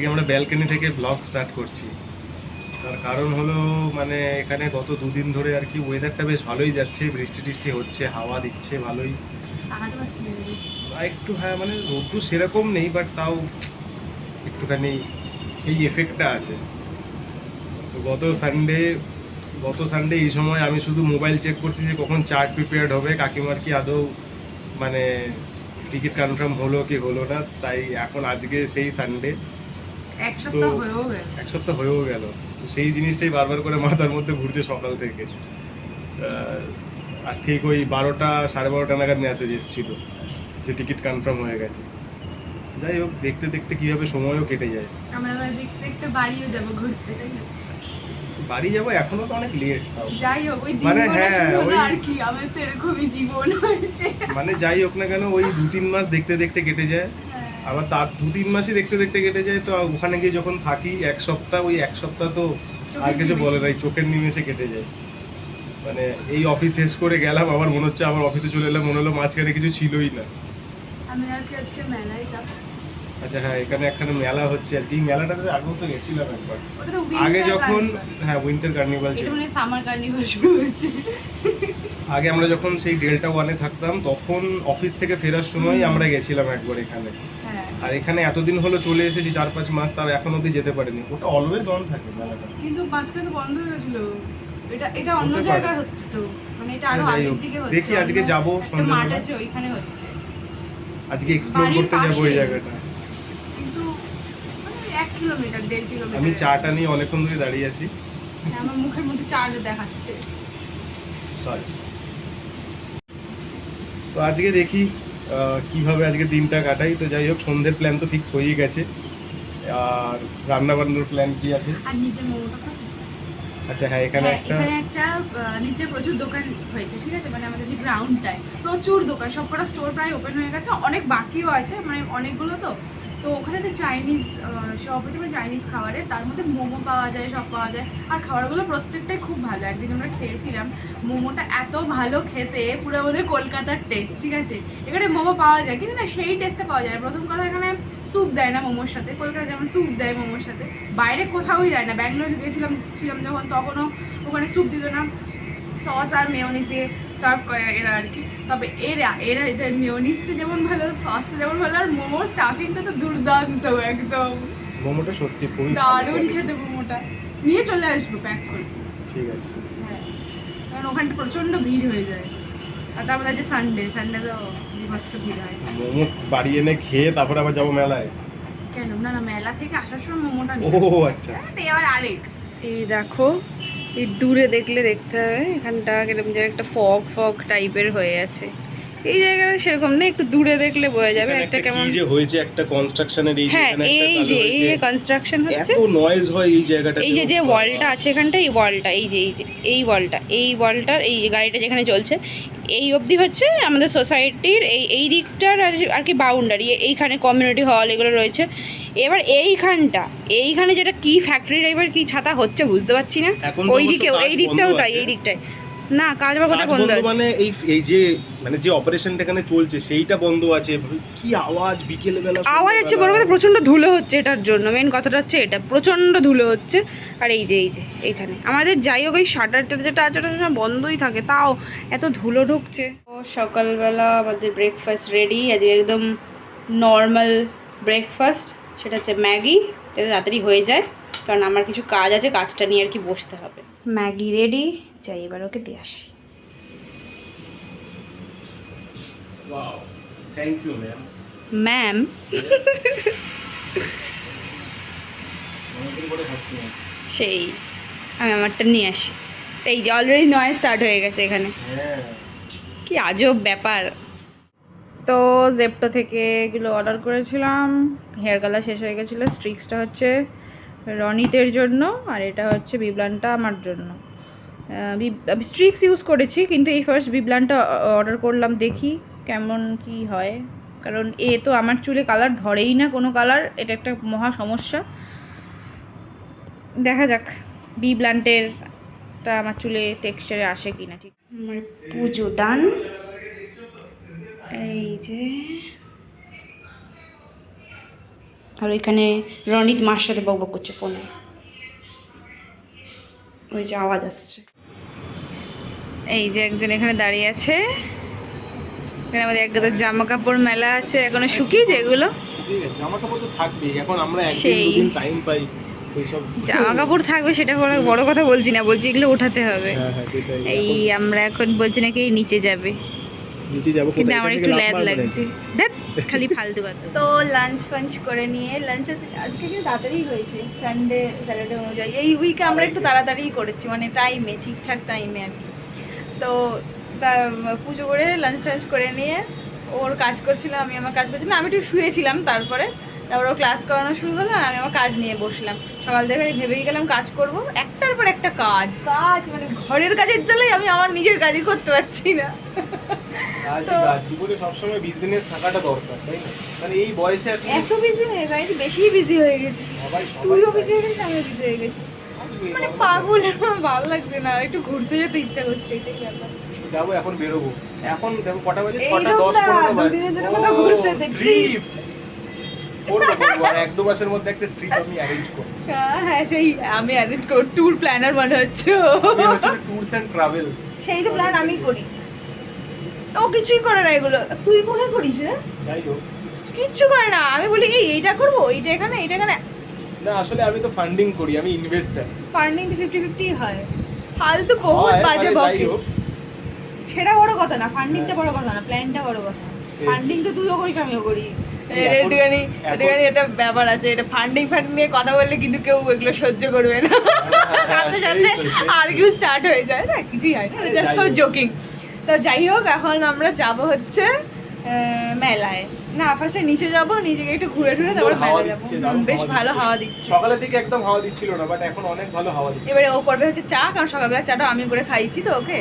আজকে আমরা ব্যালকনি থেকে ব্লগ স্টার্ট করছি। তার কারণ হলো মানে এখানে গত দুদিন ধরে আর কি ওয়েদারটা বেশ ভালোই যাচ্ছে বৃষ্টি টিষ্টি হচ্ছে হাওয়া দিচ্ছে ভালোই। একটু হ্যাঁ মানে রোদ্দু সেরকম নেই বাট তাও একটুখানি সেই এফেক্টটা আছে। তো গত সানডে গত সানডে এই সময় আমি শুধু মোবাইল চেক করছি যে কখন চার্ট প্রিপেয়ার্ড হবে কাকিমার কি আদৌ মানে টিকিট কনফার্ম হলো কি হলো না তাই এখন আজকে সেই সানডে এক সপ্তাহ হয়েও গেল। এক সপ্তাহ হয়েও গেল। সেই জিনিসটাই বারবার করে মাথার মধ্যে ঘুরছে সকাল থেকে। আর ঠিক ওই বারোটা সাড়ে বারোটা নাগাদ মেসেজ এসেছিল যে টিকিট কনফার্ম হয়ে গেছে। যাই হোক দেখতে দেখতে কীভাবে সময়ও কেটে যায়। আমরা দেখতে দেখতে বাড়িও যাব ঘুরতে তাই না? বাড়ি যাব এখনও তো অনেক লেট যাই হোক ওই মানে হ্যাঁ, ওই- আর কি আমাদের তো এরকমই জীবন হয়েছে। মানে যাই হোক না কেন ওই দু তিন মাস দেখতে দেখতে কেটে যায়। আবার তার দু তিন মাসই দেখতে দেখতে কেটে যায় তো ওখানে গিয়ে যখন থাকি এক সপ্তাহ ওই এক সপ্তাহ তো আর কিছু বলে। নাই চোখের নিমেষে কেটে যায়। মানে এই অফিস শেষ করে গেলাম আবার মনে হচ্ছে আবার অফিসে চলে এলাম মনে হলো মাঝখানে কিছু ছিলই না। আমি আর কি আজকে মেলায় যাব? আচ্ছা হ্যাঁ এখানে একখানে মেলা হচ্ছে আর এই মেলাটাতে আগেও তো গেছিলাম একবার। আগে যখন হ্যাঁ উইন্টার কার্নিভাল ছিল। মানে সামার কার্নিভাল শুরু হয়েছে। আগে আমরা যখন সেই ডেল্টা ওয়ানে থাকতাম তখন অফিস থেকে ফেরার সময় আমরা গেছিলাম একবার এখানে। আর এখানে এতদিন হলো চলে এসেছি চার পাঁচ মাস তাও এখন অবধি যেতে পারিনি। ওটা অলওয়েজ অন থাকে মেলাটা। কিন্তু মাঝখানে বন্ধ হয়ে গেছিল। এটা এটা অন্য জায়গায় হচ্ছে তো। মানে এটা আরও হ্যাঁ, আগের দিকে হচ্ছে। দেখি আজকে যাব একটা মাঠ আছে ওইখানে হচ্ছে। আজকে এক্সপ্লোর করতে যাব ওই জায়গাটা। কিন্তু মানে এক কিলোমিটার দেড় কিলোমিটার আমি চাটা নিয়ে অনেকক্ষণ ধরে দাঁড়িয়ে আছি। আমার মুখের মধ্যে চাল দেখাচ্ছে। সরি তো আজকে দেখি কীভাবে আজকে দিনটা কাটাই? তো যাই হোক সন্ধ্যের প্ল্যান তো ফিক্স হয়ে গেছে। আর রান্না বান্নার প্ল্যান কি আছে? আর মোমোটা আচ্ছা হ্যাঁ এখানে হ্যাঁ, একটা এখানে একটা নিচে প্রচুর দোকান হয়েছে ঠিক আছে? মানে আমাদের যে গ্রাউন্ডটায় প্রচুর দোকান সবকটা স্টোর প্রায় ওপেন হয়ে গেছে। অনেক বাকিও আছে মানে অনেকগুলো তো। তো ওখানে তো চাইনিজ শপ হচ্ছে মানে চাইনিজ খাবারের। তার মধ্যে মোমো পাওয়া যায়, সব পাওয়া যায়। আর খাবারগুলো প্রত্যেকটাই খুব ভালো। একদিন আমরা খেয়েছিলাম, মোমোটা এত ভালো খেতে, পুরো আমাদের কলকাতার টেস্ট ঠিক আছে? এখানে মোমো পাওয়া যায়, কিন্তু না, সেই টেস্টটা পাওয়া যায় প্রথম কথা, এখানে স্যুপ দেয় না মোমোর সাথে। কলকাতা যেমন স্যুপ দেয় মোমোর সাথে। বাইরে কোথাওই দেয় না। ব্যাঙ্গালোর গিয়েছিলাম, ছিলাম যখন, তখনও ওখানে স্যুপ দিত না। সস আর মেয়নিজ দিয়ে সার্ভ করে এরা আর কি। তবে এরা এরা এদের মেয়নিজটা যেমন ভালো সসটা যেমন ভালো আর মোমোর স্টাফিংটা তো দুর্দান্ত একদম। মোমোটা সত্যি খুবই দারুণ খেতে মোমোটা। নিয়ে চলে আসব প্যাক করে। ঠিক আছে। হ্যাঁ কারণ ওখানটা প্রচণ্ড ভিড় হয়ে যায়। আর তার মধ্যে আছে সানডে সানডে তো বিভৎস ভিড় হয়। মোমো বাড়ি এনে খেয়ে তারপরে আবার যাব মেলায়? কেন? না না মেলা থেকে আসার সময় মোমোটা ও নিয়ে আচ্ছা আচ্ছা। এবার আরেক। এই দেখো এই দূরে দেখলে দেখতে হবে। এখানটা কীরকম যেন একটা ফগ ফগ টাইপের হয়ে আছে। এই জায়গাটা সেরকম না একটু দূরে দেখলে বোঝা যাবে একটা কেমন যে হয়েছে একটা কনস্ট্রাকশনের এই যে হ্যাঁ এখানে একটা এই যে এই যে কনস্ট্রাকশন হচ্ছে। এত নয়েজ হয় এই জায়গাটা এই যে যে ওয়ালটা আছে এখানটা এই ওয়ালটা এই যে এই যে এই ওয়ালটা এই ওয়ালটার এই গাড়িটা যেখানে চলছে এই অবধি হচ্ছে আমাদের সোসাইটির এই এই দিকটার আর কি বাউন্ডারি এইখানে কমিউনিটি হল এগুলো রয়েছে। এবার এইখানটা এইখানে যেটা কি ফ্যাক্টরি টাইপের কি ছাতা হচ্ছে বুঝতে পারছি না। ওই দিকেও এই দিকটাও তাই এই দিকটায়। না কাজ বা কোথায় বন্ধ মানে এই এই যে মানে যে অপারেশনটা এখানে চলছে সেইটা বন্ধ আছে। কি আওয়াজ বিকেল বেলা আওয়াজ হচ্ছে বড় কথা প্রচণ্ড ধুলো হচ্ছে এটার জন্য। মেন কথাটা হচ্ছে এটা প্রচণ্ড ধুলো হচ্ছে। আর এই যে এই যে এইখানে। আমাদের যাই হোক ওই শাটারটা যেটা আছে ওটা বন্ধই থাকে। তাও এত ধুলো ঢুকছে। ও সকালবেলা আমাদের ব্রেকফাস্ট রেডি আজকে একদম নর্মাল ব্রেকফাস্ট সেটা হচ্ছে ম্যাগি যাতে তাড়াতাড়ি হয়ে যায়। কারণ আমার কিছু কাজ আছে কাজটা নিয়ে আর কি বসতে হবে। ম্যাগি রেডি যাই এবার ওকে দিয়ে আসি। ম্যাম সেই আমি আমারটা নিয়ে আসি। এই যে অলরেডি নয় স্টার্ট হয়ে গেছে এখানে। হ্যাঁ। কি আজব ব্যাপার। তো জেপটো থেকে এগুলো অর্ডার করেছিলাম হেয়ার কালার শেষ হয়ে গেছিল স্ট্রিক্সটা হচ্ছে রনিতের জন্য আর এটা হচ্ছে বিবলানটা আমার জন্য। স্ট্রিক্স ইউজ করেছি, কিন্তু এই ফার্স্ট বিবলানটা অর্ডার করলাম দেখি কেমন কি হয়। কারণ এ তো আমার চুলে কালার ধরেই না কোনো কালার এটা একটা মহা সমস্যা। দেখা যাক বি ব্লান্টের তা আমার চুলে টেক্সচারে আসে কি না ঠিক। আমার পুজো ডান এই যে আর ওইখানে রনিত মার সাথে বক বক করছে ফোনে। ওই যে আওয়াজ আসছে। এই যে একজন এখানে দাঁড়িয়ে আছে। এখানে আমাদের এক গাদা জামা কাপড় মেলা আছে। এখনও শুকিয়েছে এগুলো? জামা কাপড় তো থাকবেই। এখন আমরা একদিন সেই। দুদিন টাইম পাই জামা কাপড় থাকবে সেটা বড় বড় কথা বলছি না। বলছি এগুলো ওঠাতে হবে। হ্যাঁ হ্যাঁ এই আমরা এখন বলছি নাকি নিচে যাবে। নিচে যাব কিন্তু আমার একটু ল্যাদ লাগছে। দেখ খালি ফালতু কথা। তো লাঞ্চ ফাঞ্চ করে নিয়ে লাঞ্চ আজকে কিন্তু তাড়াতাড়ি হয়েছে। সানডে স্যাটারডে অনুযায়ী। এই উইকে আমরা একটু তাড়াতাড়িই করেছি মানে টাইমে ঠিকঠাক টাইমে আর কি। তো তা পুজো করে লাঞ্চ টাঞ্চ করে নিয়ে ওর কাজ করছিলাম আমি আমার কাজ করছিলাম আমি একটু শুয়েছিলাম তারপরে। তারপর ও ক্লাস করানো শুরু হলো আর আমি আমার কাজ নিয়ে বসলাম। সকাল থেকে আমি ভেবেই গেলাম কাজ করব। একটার পর একটা কাজ। কাজ মানে ঘরের কাজের জন্যই আমি আমার নিজের কাজই করতে পারছি না। জীবনে সবসময় বিজনেস থাকাটা দরকার তাই না? মানে এই বয়সে এত বিজি বেশি হয়ে গেছি। তুইও বিজি হয়ে গেছিস আমিও বিজি হয়ে গেছি। মানে পাগল ভালো লাগছে না। একটু ঘুরতে যেতে ইচ্ছা করছে এটাই ব্যাপার। যাব এখন বেরোবো। এখন দেখো কটা বাজে? ছটা দশ পনেরো বাজে। ঘুরতে ট্রিপ করব করব। আর এক দু মাসের মধ্যে একটা ট্রিপ আমি অ্যারেঞ্জ করব। হ্যাঁ হ্যাঁ সেই আমি অ্যারেঞ্জ করব। ট্যুর প্ল্যানার মনে হচ্ছে ট্যুরস ট্রাভেল সেই তো প্ল্যান আমি করি। ও কিছুই করে না এগুলো। তুই কোথায় করিস রে যাই হোক। কিচ্ছু করে না। আমি বলি কি এইটা করব এইটা এখানে এইটা এখানে। না আসলে আমি তো ফান্ডিং করি আমি ইনভেস্টার ফান্ডিং তো ফিফটি ফিফটি হয়। ফালতু বহুত বাজে যাই বকে। সেটা বড় কথা না ফান্ডিংটা বড় কথা না প্ল্যানটা বড় কথা। ফান্ডিং তো তুইও করিস আমিও করি। এই এটা একটুখানি একটুখানি এটা ব্যাপার আছে এটা ফান্ডিং ফান্ডিং নিয়ে কথা বললে কিন্তু কেউ এগুলো সহ্য করবে না। হ্যাঁ, সাথে সাথে। আর্গিউ স্টার্ট হয়ে যায় না? কিছুই হয় না জাস্ট ফর হোক। জোকিং তো যাই হোক এখন আমরা যাব হচ্ছে মেলায়। না ফার্স্টে নিচে যাব গিয়ে একটু ঘুরে ঘুরে তারপর যাব। বেশ ভালো হাওয়া দিচ্ছে। সকালের দিকে একদম হাওয়া দিচ্ছিল না বাট এখন অনেক ভালো হাওয়া দিচ্ছে। এবারে ও করবে হচ্ছে চা কারণ সকালবেলা চাটা আমি করে খাইছি তো ওকে।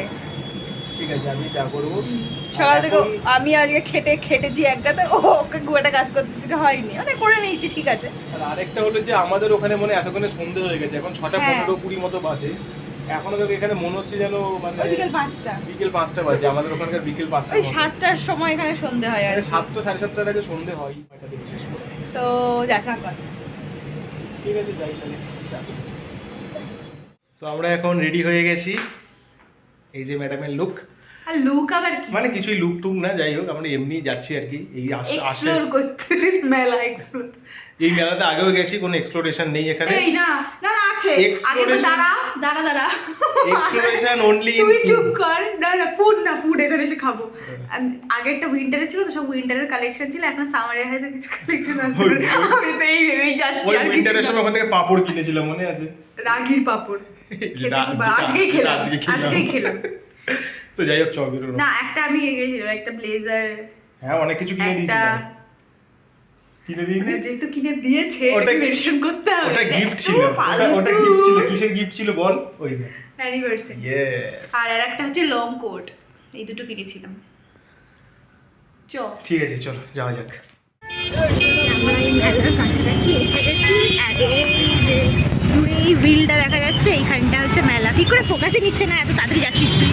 ঠিক আছে আমি চা করব। সকাল থেকে আমি আজকে খেটে খেটেছি এক গাতে ও ওকে খুব একটা কাজ করতে কিছু হয়নি। মানে করে নিয়েছি ঠিক আছে। আর আরেকটা হলো যে আমাদের ওখানে মানে এতক্ষণে সন্ধে হয়ে গেছে এখন ছটা হ্যাঁ। পনেরো কুড়ি মতো বাজে। এখনও তো এখানে মনে হচ্ছে যেন মানে বিকেল পাঁচটা। বিকেল পাঁচটা বাজে আমাদের ওখানকার বিকেল পাঁচটা ওই সাতটার সময় এখানে সন্ধে হয় আর সাতটা সাড়ে সাতটার আগে সন্ধে হয় করে। তো যা চা কর। ঠিক আছে যাই তাহলে তো আমরা এখন রেডি হয়ে গেছি। এই যে ম্যাডামের লুক আর লুক আবার কি? মানে কিছুই লুক টুক না যাই হোক আমরা এমনি যাচ্ছি আর কি এই এক্সপ্লোর করতে মেলা এক্সপ্লোর এই মেলাতে আগেও গেছি কোনো এক্সপ্লোরেশন নেই এখানে। এই না না না আছে। আগে দাঁড়া দাঁড়া দাঁড়া। এক্সপ্লোরেশন অনলি তুই চুপ কর। না না ফুড না ফুড এখানে এসে খাব। আগেরটা উইন্টারে ছিল তো সব উইন্টারের কালেকশন ছিল এখন সামারের হয়তো কিছু কালেকশন ওই- আমি তো এই ভেবেই যাচ্ছি ওই উইন্টারের। সময় ওখান থেকে পাপড় কিনেছিলাম মনে আছে? রাগির পাপড়। আজকেই খেলাম। আজকেই খেলাম। তো যাই হোক চল না। একটা আমি গেছিলাম একটা ব্লেজার হ্যাঁ অনেক কিছু কিনে দিয়েছিলাম। কিনে দিইনি? মানে যেহেতু কিনে দিয়েছে ওটা- মেনশন করতে হবে। ওটা গিফট ছিল ওটা গিফট ছিল কিসের গিফট ছিল বল? ওই অ্যানিভার্সারি ইয়েস আর একটা হচ্ছে লং কোট এই দুটো কিনেছিলাম। চল ঠিক আছে চলো যাওয়া যাক। আমরা এই মেলার কাছাকাছি এসে গেছি যে দূরে এই বিলটা দেখা যাচ্ছে এইখানটা হচ্ছে মেলা। কি করে ফোকাসে নিচ্ছে না এত তাড়াতাড়ি যাচ্ছিস তুই?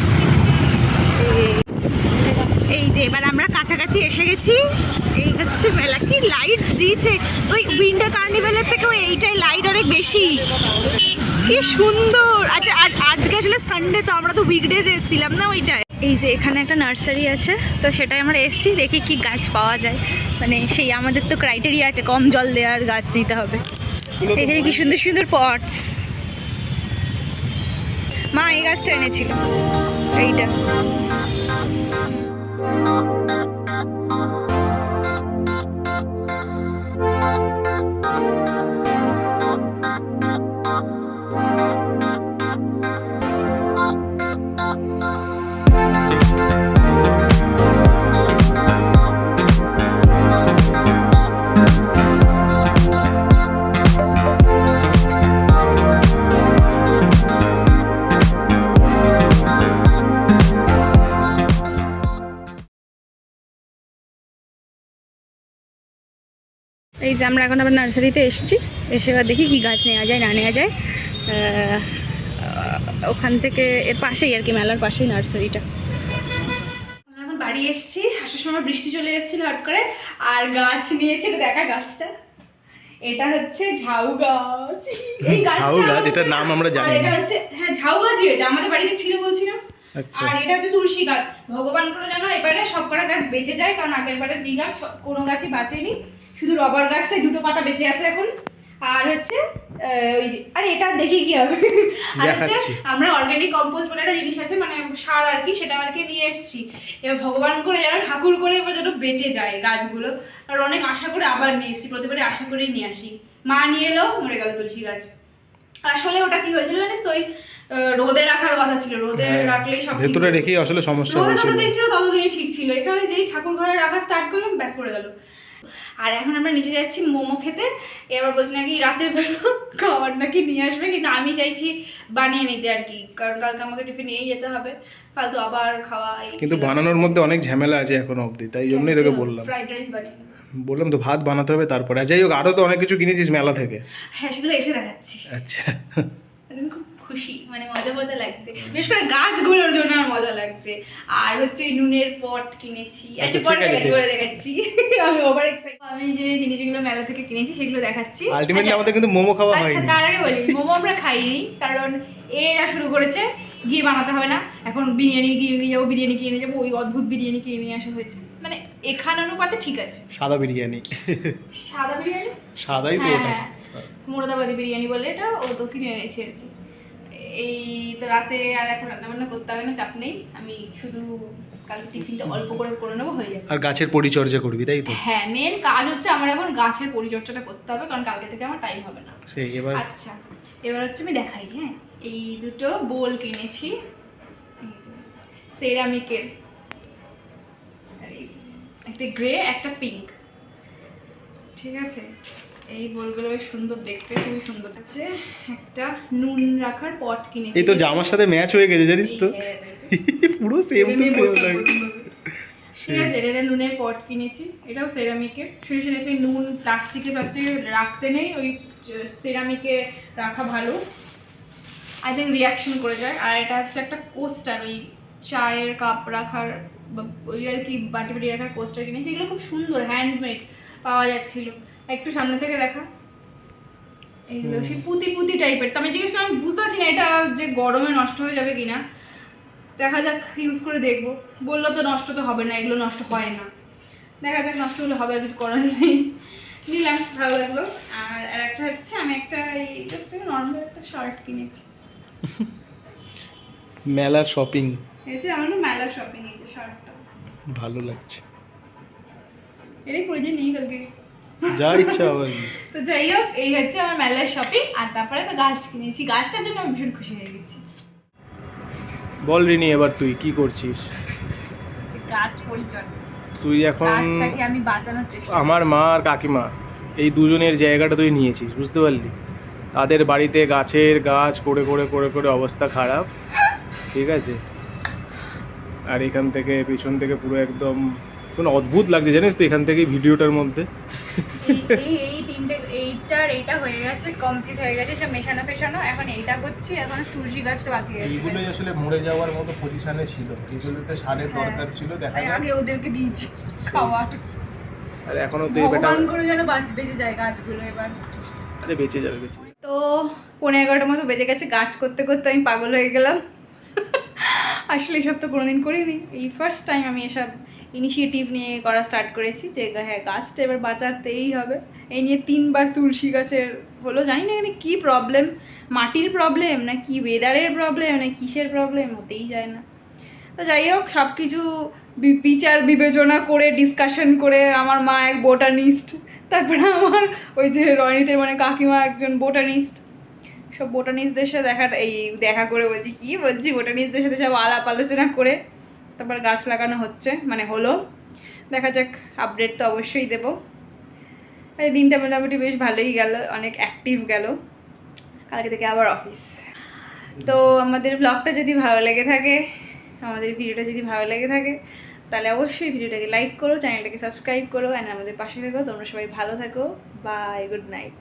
এই যে, এবার আমরা কাছাকাছি এসে গেছি। এই হচ্ছে মেলা। কি লাইট দিয়েছে। ওই উইন্টার কার্নিভেলের থেকেও এইটাই লাইট অনেক বেশি। কি সুন্দর। আচ্ছা আজ আজকে আসলে সানডে তো আমরা তো উইকডেজ এসেছিলাম না ওইটায়? এই যে, এখানে একটা নার্সারি আছে, তো সেটাই আমরা এসেছি, দেখি কি গাছ পাওয়া যায়। মানে সেই আমাদের তো ক্রাইটেরিয়া আছে, কম জল দেওয়ার গাছ দিতে হবে। এখানে কি সুন্দর সুন্দর পটস মা, এই গাছটা এনেছিল। এইটা। এই যে আমরা এখন আবার নার্সারিতে এসেছি। এসে এবার দেখি কি গাছ নেওয়া যায় না নেওয়া যায়। ওখান থেকে এর পাশেই আর কি মেলার পাশেই নার্সারিটা। এখন বাড়ি এসেছি। আসার সময় বৃষ্টি চলে এসেছিল হট করে। আর গাছ নিয়েছি দেখা গাছটা। এটা হচ্ছে ঝাউ গাছ। এই গাছটা ঝাউ গাছ, এটার নাম আমরা জানি এটা হচ্ছে হ্যাঁ ঝাউ গাছই এটা আমাদের বাড়িতে ছিল বলছিলাম আচ্ছা। আর এটা হচ্ছে তুলসী গাছ। ভগবান করে জানো এবারে সব কটা গাছ বেঁচে যায় কারণ আগের বারে দিলাম সব- কোনো গাছই বাঁচেনি। শুধু রবার গাছটাই দুটো পাতা বেঁচে আছে এখন। আর হচ্ছে ওই আর এটা দেখি কি হবে। আর হচ্ছে আমরা অর্গানিক কম্পোস্ট বলে একটা জিনিস আছে মানে সার আর কি সেটা আর কি নিয়ে এসেছি। এবার ভগবান করে যেন ঠাকুর করে এবার যেন বেঁচে যায় গাছগুলো। আর অনেক আশা করে আবার নিয়ে এসেছি প্রতিবারে আশা করেই নিয়ে আসি। মা নিয়ে এলো মরে গেল তুলসী গাছ। আসলে ওটা কি হয়েছিল জানিস তো ওই রোদে রাখার কথা ছিল। রোদে হ্যাঁ, রাখলেই সব ভেতরে রেখেই আসলে সমস্যা রোদে হয়েছিল। যতদিন ছিল ততদিনই ঠিক ছিল। এখানে যেই ঠাকুর ঘরে রাখা স্টার্ট করলাম ব্যাস পড়ে গেল। আর এখন আমরা নিচে যাচ্ছি মোমো খেতে। এবার বলছি নাকি রাতের বেলা খাবার নাকি নিয়ে আসবে কিন্তু আমি চাইছি বানিয়ে নিতে আর কি কারণ কালকে আমাকে টিফিন নিয়েই যেতে হবে। ফালতু আবার খাওয়া কিন্তু বানানোর মধ্যে অনেক ঝামেলা আছে এখন অবধি তাই জন্যই তোকে বললাম। ফ্রাইড রাইস বানিয়ে বললাম তো ভাত বানাতে হবে তারপরে যাই হোক আরও তো অনেক কিছু কিনেছিস মেলা থেকে। হ্যাঁ সেগুলো এসে দেখাচ্ছি। আচ্ছা। খুব খুশি মানে মজা মজা লাগছে। বিশেষ করে গাছগুলোর জন্য আমার মজা লাগছে। আর হচ্ছে নুনের পট কিনেছি। আচ্ছা, আচ্ছা পরে দেখাচ্ছি পরে দেখাচ্ছি। আমি ওভার এক্সাইট আমি যে জিনিসগুলো মেলা থেকে কিনেছি সেগুলো দেখাচ্ছি। আলটিমেটলি আচ্ছা, আমাদের কিন্তু মোমো খাওয়া হয়নি। আচ্ছা তার আগে বলি মোমো আমরা খাইনি কারণ এ যা শুরু করেছে গিয়ে বানাতে হবে না। এখন বিরিয়ানি কিনে নিয়ে যাব বিরিয়ানি কিনে নিয়ে যাব ওই অদ্ভুত বিরিয়ানি কিনে নিয়ে আসা হয়েছে। মানে এখান অনুপাতে ঠিক আছে। সাদা বিরিয়ানি। সাদা বিরিয়ানি? সাদাই তো হ্যাঁ ওটা। হ্যাঁ। মুর্দাবাদি বিরিয়ানি বলে এটা ও তো কিনে এনেছি আর কি। এই তো রাতে আর এখন রান্না বান্না করতে হবে না চাপ নেই। আমি শুধু কালকে টিফিনটা অল্প করে করে নেব হয়ে যাবে। আর গাছের পরিচর্যা করবি তাই তো? হ্যাঁ মেন কাজ হচ্ছে আমার এখন গাছের পরিচর্যাটা করতে হবে কারণ কালকে থেকে আমার টাইম হবে না। সেই এবার আচ্ছা এবার হচ্ছে আমি দেখাই হ্যাঁ? এই দুটো বোল কিনেছি। সেরামিকের আর এই যে একটা গ্রে একটা পিঙ্ক ঠিক আছে? এই বোলগুলো বেশ সুন্দর দেখতে খুবই সুন্দর আছে একটা নুন রাখার পট কিনেছি। এই তো জামার সাথে ম্যাচ হয়ে গেছে জানিস তো। পুরো সেম টু সেম ঠিক আছে এটা নুনের পট কিনেছি। এটাও সেরামিকের শুনে শুনে নুন প্লাস্টিকে প্লাস্টিকে রাখতে নেই ওই সেরামিকে রাখা ভালো। আই থিঙ্ক রিয়াকশন করে যায়। আর এটা হচ্ছে একটা কোস্টার ওই চায়ের কাপ রাখার ওই আর কি বাটি বাটি রাখার কোস্টার কিনেছি এগুলো খুব সুন্দর হ্যান্ডমেড পাওয়া যাচ্ছিল। একটু সামনে থেকে দেখা। এইগুলো সেই পুঁতি পুঁতি টাইপের তো আমি জিজ্ঞেস করলাম বুঝতে পারছি না এটা যে গরমে নষ্ট হয়ে যাবে কিনা। দেখা যাক ইউজ করে দেখব। বলল তো নষ্ট তো হবে না এগুলো নষ্ট হয় না। দেখা যাক নষ্ট হলে হবে আর কিছু করার নেই। নিলাম ভালো লাগল। আর আর একটা হচ্ছে আমি একটা এই জাস্ট নর্মাল একটা শার্ট কিনেছি। মেলার শপিং এই যে আমার মেলার শপিং এই যে শার্টটা। ভালো লাগছে। এটাই পরে যে নেই কালকে যা ইচ্ছা আবার তো যাই হোক এই হচ্ছে আমার মেলার শপিং আর তারপরে তো গাছ কিনেছি। গাছটার জন্য আমি ভীষণ খুশি হয়ে গেছি। বল রিনি এবার তুই কি করছিস? গাছ পরিচর্যা। তুই এখন গাছটাকে আমি বাঁচানোর চেষ্টা আমার মা আর কাকিমা এই দুজনের জায়গাটা তুই নিয়েছিস বুঝতে পারলি? তাদের বাড়িতে গাছের গাছ করে করে করে করে অবস্থা খারাপ। ঠিক আছে? আর এখান থেকে পেছন থেকে পুরো একদম কোনো অদ্ভুত লাগছে জানিস তো এখান থেকে ভিডিওটার মধ্যে। এই এই এই তিনটে এইটার এইটা হয়ে গেছে কমপ্লিট হয়ে গেছে সব মেশানো ফেশানো এখন এইটা করছি এখন তুলসী গাছটা বাকি আছে এইগুলোই আসলে মরে যাওয়ার মতো পজিশনে ছিল। এগুলোতে সারের হ্যাঁ। দরকার ছিল দেখা যাক। আগে ওদেরকে দিয়েছি খাওয়ার। আর এখনও তো এই বেটা ভগবান করে যেন বাঁচ বেঁচে যায় গাছগুলো এবার। আরে বেঁচে যাবে বেঁচে তো পনেরো এগারোটার মতো বেজে গেছে গাছ করতে করতে আমি পাগল হয়ে গেলাম। আসলে এসব তো কোনোদিন করিনি। এই ফার্স্ট টাইম আমি এসব ইনিশিয়েটিভ নিয়ে করা স্টার্ট করেছি যে হ্যাঁ গাছটা এবার বাঁচাতেই হবে। এই নিয়ে তিনবার তুলসী গাছের হলো, জানি না এখানে কী প্রবলেম মাটির প্রবলেম না কি ওয়েদারের প্রবলেম না কিসের প্রবলেম হতেই যায় না। তো যাই হোক সব কিছু বিচার বিবেচনা করে ডিসকাশন করে আমার মা এক বোটানিস্ট তারপরে আমার ওই যে রনিতের মানে কাকিমা একজন বোটানিস্ট সব বোটানিস্টদের সাথে দেখা এই দেখা করে বলছি, কি বলছি? বোটানিস্টদের সাথে সব আলাপ আলোচনা করে তারপর গাছ লাগানো হচ্ছে মানে হলো। দেখা যাক আপডেট তো অবশ্যই দেবো। এই দিনটা মোটামুটি বেশ ভালোই গেল, অনেক অ্যাক্টিভ গেল। কালকে থেকে আবার অফিস তো আমাদের ব্লগটা যদি ভালো লেগে থাকে, আমাদের ভিডিওটা যদি ভালো লেগে থাকে, তাহলে অবশ্যই ভিডিওটাকে লাইক করো চ্যানেলটাকে সাবস্ক্রাইব করো অ্যান্ড আমাদের পাশে থেকো। তোমরা সবাই ভালো থাকো। Bye good night